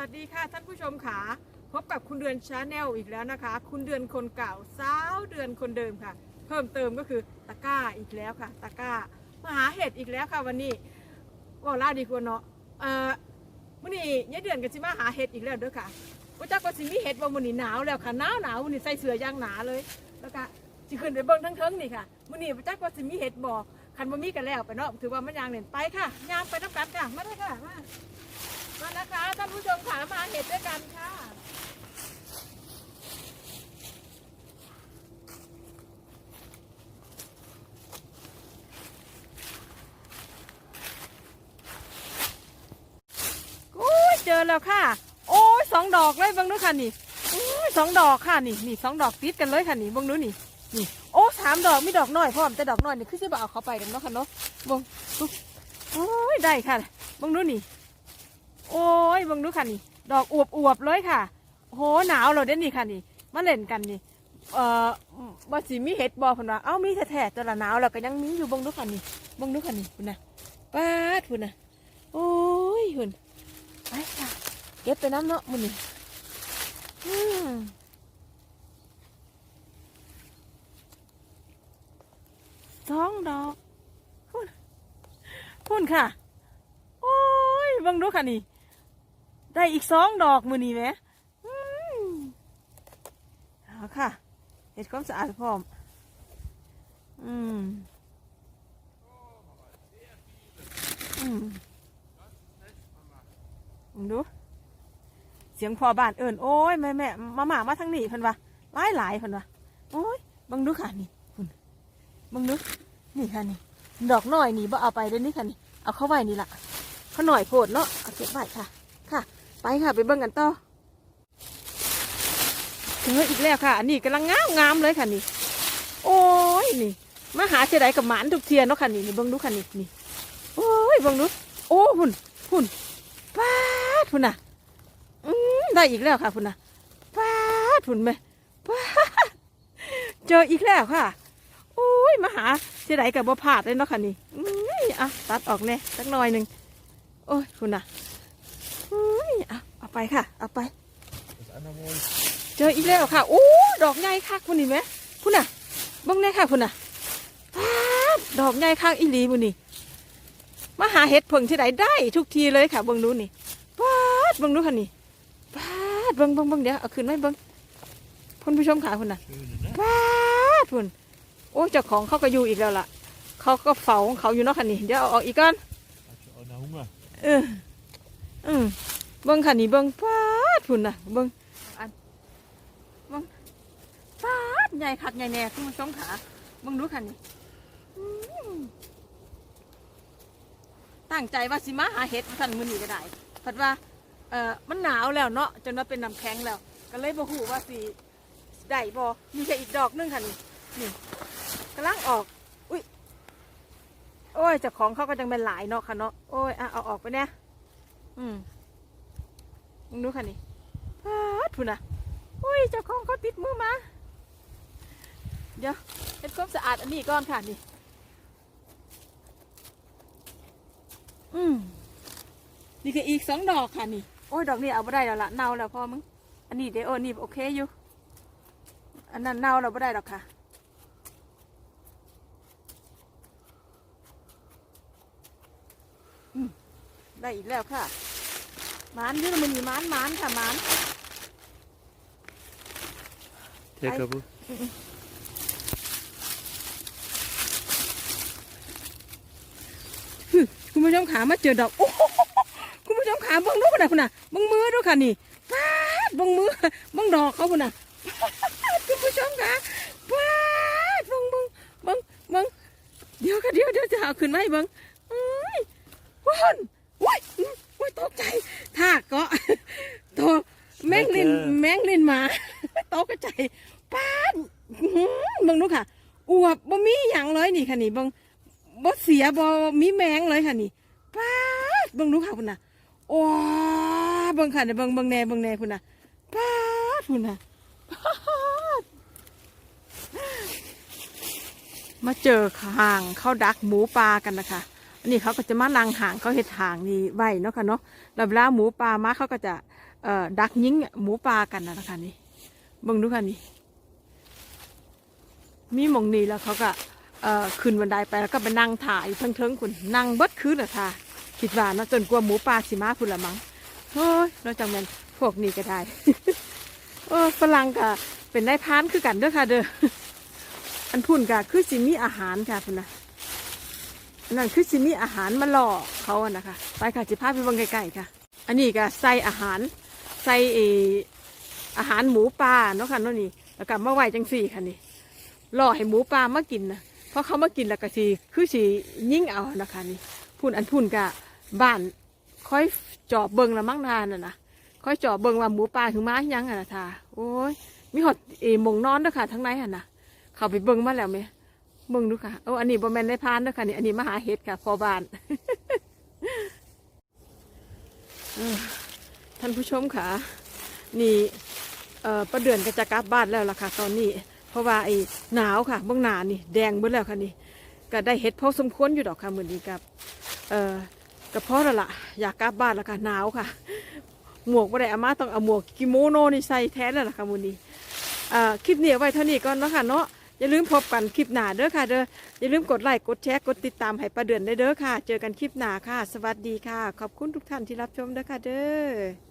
วัสดีค่ะท่านผู้ชมค่ะพบกับคุณเดือนชาแนลอีกแล้วนะคะ คุณเดือนคนเก่าสาวเดือนคนเดิมค่ะ เพิ่มเติมก็คือตะกร้าอีกแล้วค่ะ ตะกร้ามาหาเห็ดอีกแล้วค่ะวันนี้ว่าล่าดีกว่าเนาะเอ่อมื่อนี้ยายเดือนกันสิมาหาเห็ดอีกแล้วเด้อค่ะว่าจักว่าสิมีเห็ดว่ามื่อนี้หนาวแล้วค่ะหนาวหนาวมื่อนี้ใส่เสื้อยางหนาเลย แล้วก็สิขึ้นไปเบิ่งทั้งเทิงนี่ค่ะมื่อนี้ว่าจักว่าสิมีเห็ดบ่คันบ่มีกันแล้วไปเนาะถือว่ามันยางเน่นไปค่ะยางไปน้ำกันค่ะมาเลยค่ะมา มานะคะท่านผู้ชมขามาเห็ดด้วยกันค่ะโอ้ยเจอแล้วค่ะ โอ้ยสองดอกเลยเบังดูค่ะนี่โอ้ยสองดอกค่ะนี่นี่สองดอกติดกันเลยค่ะนี่เบังดูนี่นี่โอ้สามดอกมีดอกน้อยพร้อมแต่ดอกน้อยนี่คือสิบ่เอาเขาไปกันเนาะค่ะเนาะเบังดูโอ้ยได้ค่ะเบังดูนี่ โอ้ยบังดูค่ะนี่ ดอกอวบอวบๆเลยค่ะโหหนาวเราเด้นี่ค่ะนี่มาเล่นกันนี่ เอ่อว่สิมีเห็ดบอพุ่นว่าเอ้ามีแท้ๆตัวละหนาวแล้วก็ยังมีอยู่บังดูค่ะนี่บังดูค่ะนี่พุ่นนะป้าดพุ่นนะโอ้ยพุ่นไปค่ะเก็บไปน้ำเนาะมันนี่สองดอกพุ่นพุ่นค่ะ โอ้ยบังดูค่ะนี่ ได้อีกสองดอกมือนี่ไหมเอาค่ะ เห็ดความสะอาดพร้อม อืม อืมมึงดู เสียงพอบ้านเอิญโอ้ยแม่แม่มาหมามาทางนี้เพิ่นว่าหลายหลายพิ่นว่าโอ้ยบังดูค่ะนี่คุณบังดูนี่ค่ะนี่ ดอกน้อยนี่บ่เอาไปเด้นี่ค่ะนี่ เอาเข้าไว้นี่ละเขาหน่อยโพดเนาะเอาเก็บไว้ค่ะ ค่ะ ไปค่ะไปเบิ่งกันต่อถึงแล้วอีกแล้วค่ะ อันนี้กำลังงามงามเลยค่ะนี่ โอ้ยนี่มาหาเจไดกับหมานทุกเทียนเนาะค่ะนี่นี่เบิ่งดูค่ะนี่นี่โอ้ยเบิ่งดูโอ้หุ่นหุ่นป้าดหุ่นน่ะอืมได้อีกแล้วค่ะหุ่นน่ะป้าดหุ่นไหมป้าดเจออีกแล้วค่ะโอ้ยมาหาเจไดกับบ่พลาดเลยเนาะค่ะนี่อืมอะตัดออกแน่สักหน่อยหนึ่งโอ้ยหุ่นน่ะ ไปค่ะ เอาไป Das andere Mal เจออีกแล้วค่ะโอ้ดอกใหญ่คักคุณนี่ไหมคุณน่ะเบังแน่ค่ะคุณน่ะป๊าดดอกใหญ่คักอีหลีบุนี่มาหาเห็ดเพิ่งที่ไหนได้ทุกทีเลยค่ะเบิ่งดูนี่ป๊าดเบิ่งดูค่ะนี่ป๊าดเบิ่งเบิ่งเบิ่งเดี๋ยวเอาขึ้นไว้เบิ่งคุณผู้ชมค่ะคุณน่ะ schöne, ne? ป๊าดคุณโอ้เจ้าของเขาก็อยู่อีกแล้วล่ะ เขาก็เฝ้าของเขาอยู่เนาะค่ะนี่เดี๋ยวเอาออกอีกก่อน Hast du auch noch Hunger? เออ อืม เบิ้งค่ะนี่เบิ้งฟาดพุ่นน่ะเบิ้งอันเบิ้งฟาดใหญ่คักใหญ่แน่คุณผู้ชมขาเบิ้งดูค่ะนี่ตั้งใจว่าสิมาหาเห็ดสั่นมือนี่ก็ได้เพราะว่าเออมันหนาวแล้วเนาะจนว่าเป็นน้ำแข็งแล้ว ก็เลยบ่ฮู้ว่าสิได้บ่มีแค่อีกดอกนึงค่ะนี่นี่กำลังออกอุ้ยโอ้ยจ้าของเขาก็จังเป็นหลายเนาะค่ะเนาะโอ้ยอะเอาออกไปเนี่ยอืม มึงดูค่ะนี่พาดพุ่นอะอุ้ยเจ้าของเขาติดมือมา เดี๋ยวเฮ็ดความสะอาดอันนี้ก่อนค่ะนี่ อืมนี่คืออีกสองดอกค่ะนี่ โอ้ยดอกนี้เอาไม่ได้แล้วละเน่าแล้วพ่อมึง อันนี้เดี๋ยวโอ้นี่โอเคอยู่ อันนั้นเน่าเราไม่ได้หรอกค่ะได้อีกแล้วค่ะ หมานอยืนมันนี่หมานหมานค่ะหมาน Der Ei. kaputt. คุณผู้ชมขามาเจอดอกโอ้โหคุณผู้ชมขาเบิ้งดูกันนะคุณน่ะเบิ้งมือดูค่ะนี่ปาดเบิ้งมือเบิ้งดอกเขาคุณน่ะปาดคุณผู้ชมขาปาดเบิ้งเบิ้งเบิ้งเบิ้งเดี๋ยวค่ะเดี๋ยวเดี๋ยวจะเอาขึ้นมาให้เบิ้งเอ้ยวันว้ยว้ ยตกใจท่าเกาะตัวแมงลินแมงลินหมาตกใจปาดอื้อหือเบิ้งดูค่ะอวบบ่มีอย่างเลยนี่ค่ะนี่เบิ้งบ่เสียบ่มีแมงเลยค่ะนี่ป้าดเบิ่งดูค่ะพุ่นน่ะโอ้เบิ่งค่ะเดี๋ยวเบิ่งเบิ่งแหน่เบิ่งแหน่พุ่นน่ะป้าดพุ่นน่ะป๊าดมาเจอห่างเขาดักหมูปลากันนะคะ อันนี้เขาก็จะมาลังหางเขาเห็ดหางนี่ไว้เนาะค่ะเนาะแล้วเวลาหมูปลามาเขาก็จะเอ่อดักยิงหมูป่ากันนะคะนี่เบิ่งดูค่ะนี่มีมองนี้แล้วเขาก็เอ่อขึ้นบันไดไปแล้วก็ไปนั่งถ่ายเทิงๆคุณนั่งเบิดคืนอะท่าคิดว่าเนาะจนกลัวหมูป่าสิมาพุ่นละมั้งเฮ้ยเราจังแม่นพวกนี้ก็ได้เออฝรั่งก็เป็นได้พานคือกันเด้อค่ะเด้ออันพุ่นก็คือสิมีอาหารค่ะพุ่นนะ นนั้นคือสิมีอาหารมาหล่อเขาอะนะคะ ไปค่ะจิพาไปบิ่งใกล้ๆค่ะ อันนี้ก็ใส่อาหารใส่เออาหารหมูป่าเนาะค่ะเนาะนี่แล้วก็มาไหวจังสี่ค่ะนี่รอให้หมูป่ามากินนะเพราะเขามากินแล้วก็สิคือสิยิ่งเอานะคะนี่พุ่นอันพุ่นกะบ้านค่อยจอบเบิงละมั่งนานน่ะนะค่อยจอบเบิงว่าหมูป่าถึงมายังอะนะท่าโอ้ยมีหดเอหมงนอนด้วยค่ะทั้งในอะนะเขาไปเบิงมาแล้วไหม เบิงดูค่ะเอออันนี้บอแมนได้พานด้วยค่ะนี่อันนี้มหาเห็ดค่ะพอบานท่านผู้ชมค่ะ นี่เอ่อประเดือนก็จะกลับบ้านแล้วล่ะค่ะ ตอนนี้ เพราะว่าไอ้หนาวค่ะเบื้องหนานี่แดงเบิดแล้วค่ะนี่ก็ได้เห็ดพอสมควรอยู่ดอกค่ะมือนี้กับเอ่อกระเพาะแล้วล่ะอยากกลับบ้านแล้วค่ะหนาวค่ะ หมวกบ่ได้อามาต้องเอาหมวกกิโมโนนี่ใส่แทนแล้วล่ะค่ะมือนี้เอ่อคลิปนี้เอาไว้เท่านี้ก่อนเนาะค่ะเนาะ อย่าลืมพบกันคลิปหน้าเด้อค่ะเด้ออย่าลืมกดไลค์กดแชร์กดติดตามให้ประเดือนได้เด้อค่ะ เจอกันคลิปหน้าค่ะ สวัสดีค่ะ ขอบคุณทุกท่านที่รับชมเด้อค่ะเด้อ